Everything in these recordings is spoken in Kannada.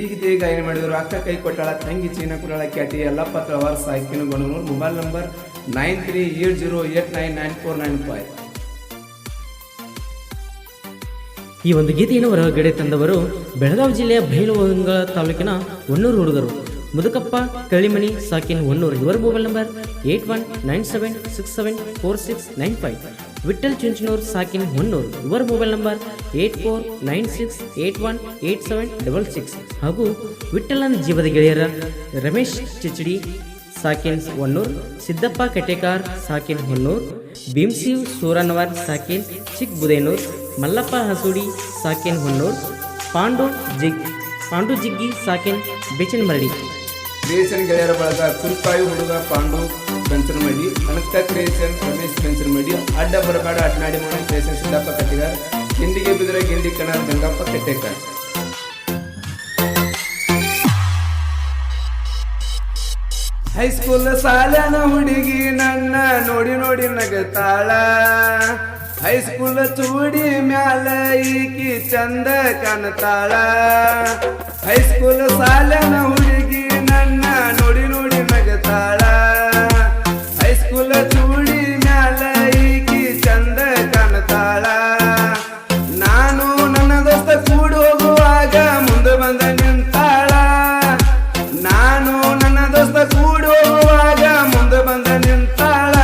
ಈಗ ಏನು ಮಾಡಿದರು. ಅಕ್ಕ ಕೈ ಕೊಟ್ಟಾಳ, ತಂಗಿ ಚೀನ ಕ್ಯಾತಿ ಕ್ಯಾಟಿ Yellappa Talawar ಸಾಕಿನ Gondanur mobile number nine three eight zero eight nine nine four nine five. ಈ ಒಂದು ಗೀತೆಯನ್ನು ಹೊರಗಡೆ ತಂದವರು ಬೆಳಗಾವಿ ಜಿಲ್ಲೆಯ ಬೈಲಹೊಂಗಲ ತಾಲೂಕಿನ ಹೊನ್ನೂರು ಹುಡುಗರು. ಮುದುಕಪ್ಪ ಕಳಿಮಣಿ ಸಾಕಿನ್ ಹೊನ್ನೂರು. ಇವರ mobile number eight one nine seven six seven four six nine five. Vittal Chunchanur ಸಾಕಿನ್ Honnur ಇವರ mobile number eight four nine six eight one eight seven double six ಹಾಗೂ ವಿಠಲನ ಜೀವದ ಗೆಳೆಯರ ರಮೇಶ್ ಚಿಚಡಿ ಸಾಕಿನ್ ಹೊನ್ನೂರ್ ಸಿದ್ದಪ್ಪ ಕಟೇಕಾರ್ ಸಾಕಿನ್ ಹೊನ್ನೂರ್ ಭೀಮ್ಸಿವ್ ಸೂರನ್ವರ್ ಸಾಕಿನ್ ಚಿಕ್ ಬುದೇನೂರ್ ಮಲ್ಲಪ್ಪ ಹಸೂಡಿ ಸಾಕಿನ್ ಹೊನ್ನೂರ್ ಪಾಂಡು ಜಿಗ್ ಪಾಂಡು ಜಿಗ್ಗಿ ಸಾಕಿನ್ ಬಿಚನ್ ಮರಡಿ. ಬೇಸನ್ ಗೆಳೆಯರ ಬಳಗ ಕುರುಕಾಯಿ ಹುಡುಗ ಪಾಂಡು ಬೆಂಚನಮಡಿ ಅನಂತ ಕ್ರಿಯೇಷನ್ ರಮೇಶ್ ಮಾಡಿ, ಅಡ್ಡ ಬರಬೇಡ ಅಡ್ನಾಡಿ ಮನೆ ಕ್ರಿಯೇಷನ್ ಸಿದ್ದಪ್ಪ ಕಟ್ಟಿಗಾರ್ ಗಿಂಡಿಗೆ ಬಿದ್ದರೆ ಗಿಂಡಿ ಕಣ ಗಂಗಪ್ಪ ಕಟ್ಟೇಕಾರ್ ಹೈಸ್ಕೂಲ್ ಸಾಲನ ಹುಡುಗಿ ನನ್ನ ನೋಡಿ ನೋಡಿ ನಗತಾಳ. ಹೈಸ್ಕೂಲ್ ಚೂಡಿ ಮ್ಯಾಲ ಈಕಿ ಚಂದ ಕಾಣತಾಳ. ಹೈಸ್ಕೂಲ್ ಸಾಲನ ಹುಡುಗಿ ನನ್ನ ನೋಡಿ ನೋಡಿ ನಗತಾಳ. ಹೈಸ್ಕೂಲ್ ಚೂಡಿ ಮ್ಯಾಲ ಈಕಿ ಚಂದ ಕಾಣತಾಳ. ನಾನು ನನ್ನ ದೋಸ್ತ ಕೂಡಿ ಹೋಗುವಾಗ ಮುಂದೆ ಬಂದ ನಿಂತಾಳ. ನಾನು ನನ್ನ ದೋಸ್ತ ಕೂಡಿ ಹೋಗುವಾಗ ಮುಂದೆ ಬಂದ ನಿಂತಾಳ.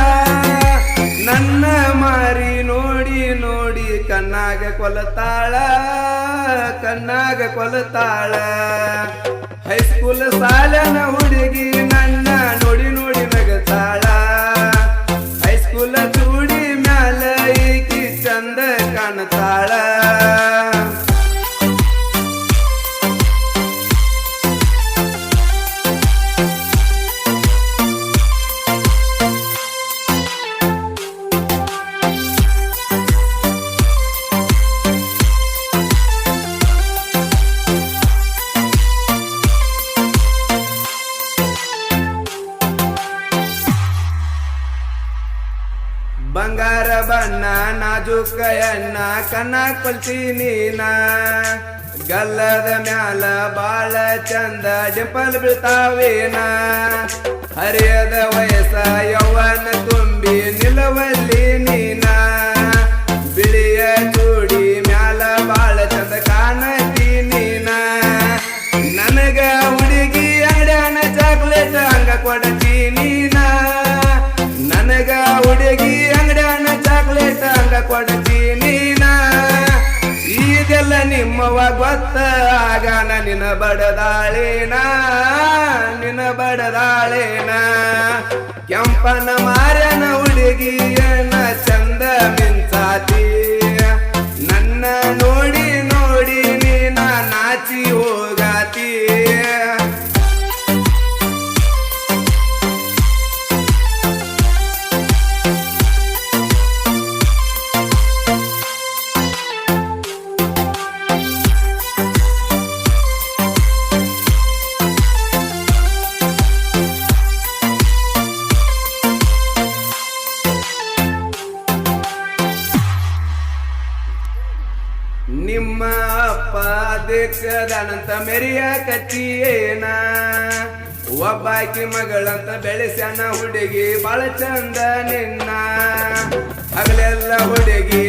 ನನ್ನ ಮಾರಿ ನೋಡಿ ನೋಡಿ ಕಣ್ಣಾಗ ಕೊಲತಾಳ ಕಣ್ಣಾಗ ಕೊಲತಾಳ. ಹೈಸ್ಕೂಲ್ ಸಾಲನ ಎಣ್ಣ ಕಣ್ಣ ಕೊಲ್ತೀನಿ ನಾ. ಗಲ್ಲದ ಮ್ಯಾಲ ಬಾಳ ಚಂದ ಡಿಂಪಲ್ ಬೀಳ್ತಾವೇನ ಹರಿಯದ ವಯಸ್ಸ ಯೌವನ ತುಂಬಿ ನಿಲವಲ್ಲಿ ನೀನ ಬಿಳಿಯ ಜೋಡಿ ಮ್ಯಾಲ ಬಾಳ ಚಂದ ಕಾಣತಿ ನೀನ ನನಗ ಹುಡುಗಿ ಅಡಣ ಚಾಕ್ಲೇಟ್ ಹಂಗ ಕೊಡತಿ ನೀನ ನನಗ ಹುಡುಗಿ ಅಂಗಡ್ಯಾನ ಹಂಗ ಕೊಡ್ತೀನಿ ಇದೆಲ್ಲ ನಿಮ್ಮವ ಗೊತ್ತ, ಆಗಾನ ನಿನ್ನ ಬಡದಾಳೇನ? ನಿನ್ನ ಬಡದಾಳೇನ? ಕೆಂಪನ ಮಾರನ ಹುಡುಗಿಯನ ಚಂದ ಮಿಂಚಾತಿ. ದೀಕ್ಷದನಂತ ಮೆರಿಯ ಕಚ್ಚಿಯೇನ ಒಬ್ಬಾಕಿ ಮಗಳಂತ ಬೆಳೆಸ್ಯಾನ ಹುಡುಗಿ ಬಾಳ ಚಂದ ನಿನ್ನ. ಹಗಲೆಲ್ಲ ಹುಡುಗಿ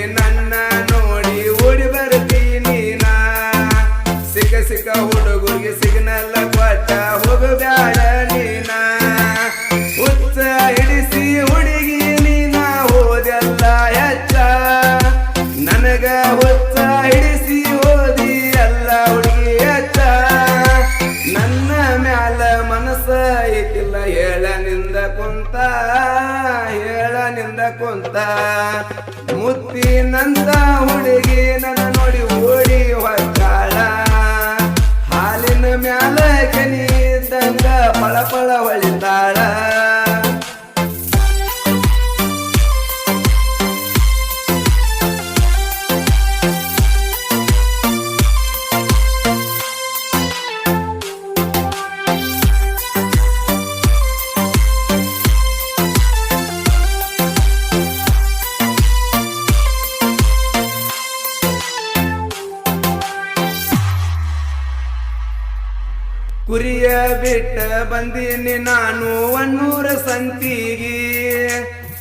ಕುಂತ ಮುತ್ತಿನಂತ ಹುಡುಗಿ ನನ್ನ ನೋಡಿ ಓಡಿ ಹೊಳ ಹಾಲಿನ ಮ್ಯಾಲ ಕನಿ ಇದ್ದಂಗ ಪಳ ಪಳ ಹೊಳಿತಾಳ ಬಿಟ್ಟ ಬಂದೀನಿ ನಾನು ಒನ್ನೂರ ಸಂತಿಗಿ.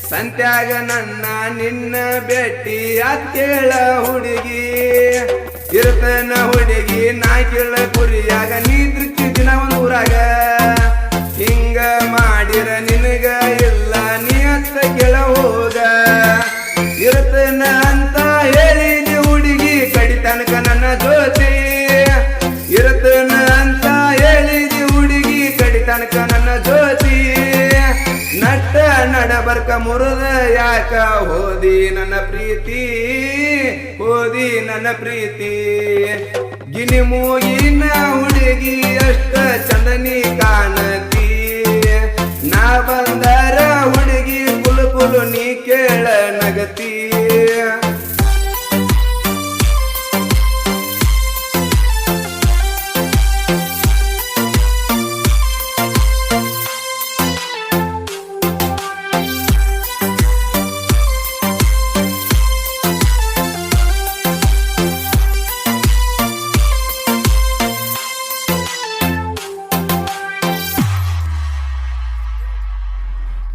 ಸಂತ್ಯಾಗ ನನ್ನ ನಿನ್ನ ಭೇಟಿ ಅತ್ತೇಳ ಹುಡುಗಿ. ಇರ್ತನ ಹುಡುಗಿ ಕುರಿಯಾಗ ನೀ ದೃಷ್ಟಿ ದಿನ ಒಂದು ಮುರಿದ? ಯಾಕ? ಹೋದಿ ನನ್ನ ಪ್ರೀತಿ, ಹೋದಿ ನನ್ನ ಪ್ರೀತಿ. ಗಿನಿ ಮೂಗಿನ ಹುಡುಗಿ ಅಷ್ಟ ಚಂದನಿ ಕಾಣತಿ. ನಾ ಬಂದರ ಹುಡುಗಿ ಕುಲು ಕುಲು ನೀ ಕೇಳ ನಗತಿ.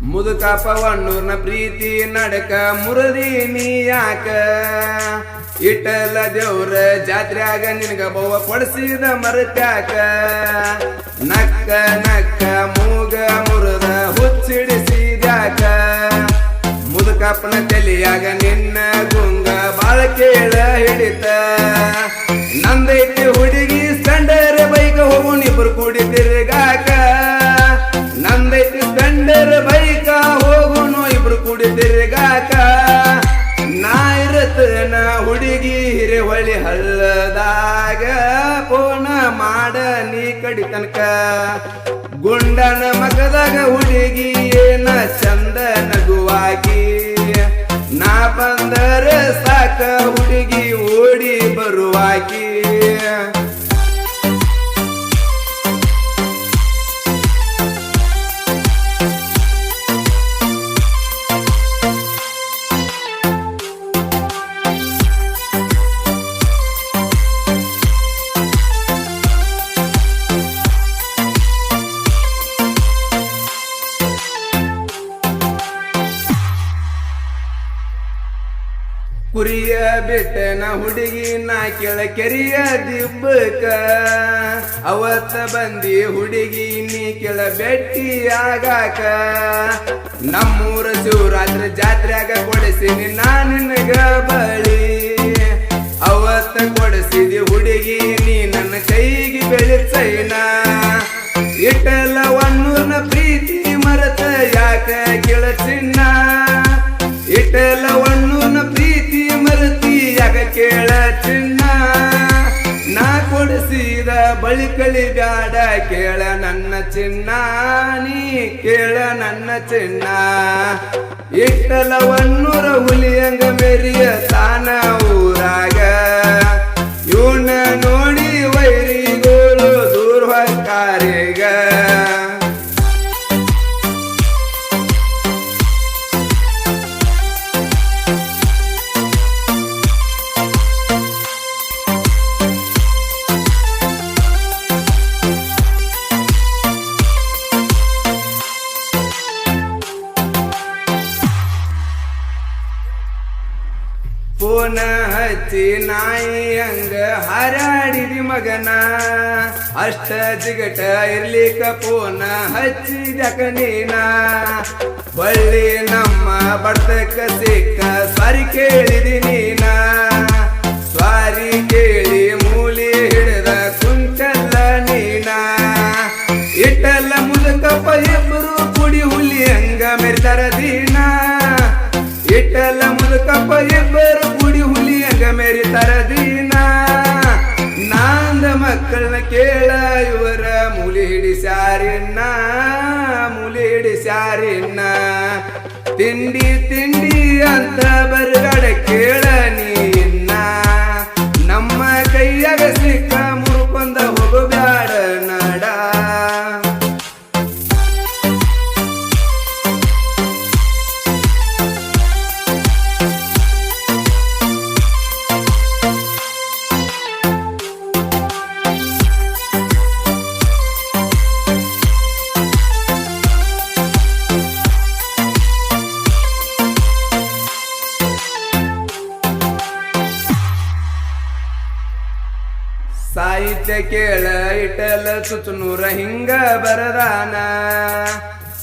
ಮುದುಕಪ್ಪ ಪವಣ್ಣೂರ್ನ ಪ್ರೀತಿ ನಡಕ ಮುರದಿ ನೀ ಯಾಕ? ಇಟ್ಟಲ್ಲ ದೇವ್ರ ಜಾತ್ರೆಯಾಗ ನಿನಗ ಬವ್ವ ಪಡಿಸಿದ ಮರತ್ಯಾಕ? ನಕ್ಕ ನಕ್ಕ ಮೂಗ ಮುರದ ಹುಚ್ಚಿಡಿಸಿದ್ಯಾಕ? ಮುದುಕಪ್ಪನ ತಲೆಯಾಗ ನಿನ್ನ ಗುಂಗ ಬಾಳ ಕೇಳ ಹಿಡಿತ. ನಂದೈತಿ ಹುಡುಗಿ ತನಕ ಗುಂಡನ ಮಗದಾಗ ಹುಡುಗಿ ಏನ ಚಂದ ನಗುವಾಗಿ. ನಾ ಬಂದರೆ ಸಾಕ ಹುಡುಗಿ ಓಡಿ ಬರುವಾಕಿ ಬಿಟ್ಟನ ಹುಡುಗಿ ನಾ ಕೆಳ ಕೆರಿಯ ದಿಬ್ಬಕ ಅವತ್ತ ಬಂದಿ ಹುಡುಗಿ ನೀ ಕೆಳ ಬೆಟ್ಟಿ ಆಗಾಕ. ನಮ್ಮೂರ ಶಿವರಾತ್ರ ಜಾತ್ರೆಯಾಗ ಕೊಡಿಸಿನಿ ನಾ ನಿನಗ ಬಳಿ. ಅವತ್ತ ಕೊಡಿಸಿದಿ ಹುಡುಗಿ ನೀ ನನ್ನ ಕೈಗೆ ಬೆಳೆಸೈನ. ಇಟ್ಟಲ್ಲ ಒನ್ನೂರ್ನ ಪ್ರೀತಿ ಮರತ ಯಾಕ ಗೆಳಚಿನ್ನ ಇಟ್ಟೆಲ್ಲ ಬಳಿಕಳಿ ಬ್ಯಾಡ, ಕೇಳ ನನ್ನ ಚಿನ್ನ, ನೀ ಕೇಳ ನನ್ನ ಚಿನ್ನ. ಇಟ್ಟಲ ಒನ್ನೂರ ಹುಲಿಯಂಗ ಮೆರಿಯ ತಾನ ಊರಾಗ ಫೋನ ಹಚ್ಚಿ ನಾಯಿ ಹಂಗ ಹಾರಾಡಿದಿ ಮಗನ. ಅಷ್ಟ ಜಿಗಟ ಇರ್ಲಿಕ್ಕ ಕಪೋನ ಹಚ್ಚಿ ನೀನ. ಬಳ್ಳಿ ನಮ್ಮ ಬಡ್ತಕ್ಕ ಸಿಕ್ಕ ಸಾರಿ ಕೇಳಿದಿ ಮಕ್ಕಳನ್ನ ಕೇಳ ಇವರ ಮುಲಿ ಹಿಡಿಸ್ಯಾರಿನ್ನ ಮುಲಿ ಹಿಡಿಸ್ಯಾರಿನ್ನ ತಿಂಡಿ ತಿಂಡಿ ಅಂತ ಬರಗಡ ಕೇಳ ನೀನ್ನ ಕೇಳ ಇಟಲ ಸುತ್ತನೂರ ಹಿಂಗ ಬರದಾನ.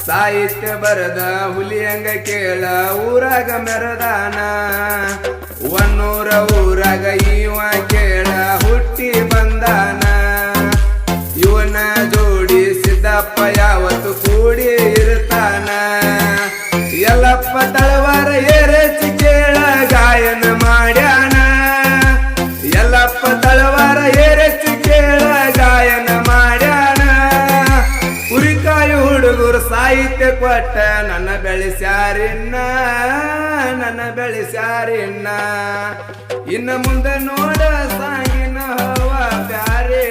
ಸಾಹಿತ್ಯ ಬರದ ಹುಲಿಯಂಗ ಕೇಳ ಊರಾಗ ಮೆರದಾನ. ಒನ್ನೂರ ಊರಾಗ ಇವ ಕೇಳ ಹುಟ್ಟಿ ಬಂದಾನ. ಇವನ ಜೋಡಿ ಸಿದ್ದಪ್ಪ ಯಾವತ್ತು ಕೂಡಿ ಇರ್ತಾನ. ಎಲ್ಲಪ್ಪ ತಳವಾರ ನಂಬಿಕೆ ಕೊಟ್ಟ ನನ್ನ ಬೆಳೆಸ್ಯಾರಿನ್ನ ನನ್ನ ಬೆಳೆಸ್ಯಾರಿನ್ನ. ಇನ್ನು ಮುಂದೆ ನೋಡ ಸಾಗಿನ ಹವ ಬ್ಯಾರೆ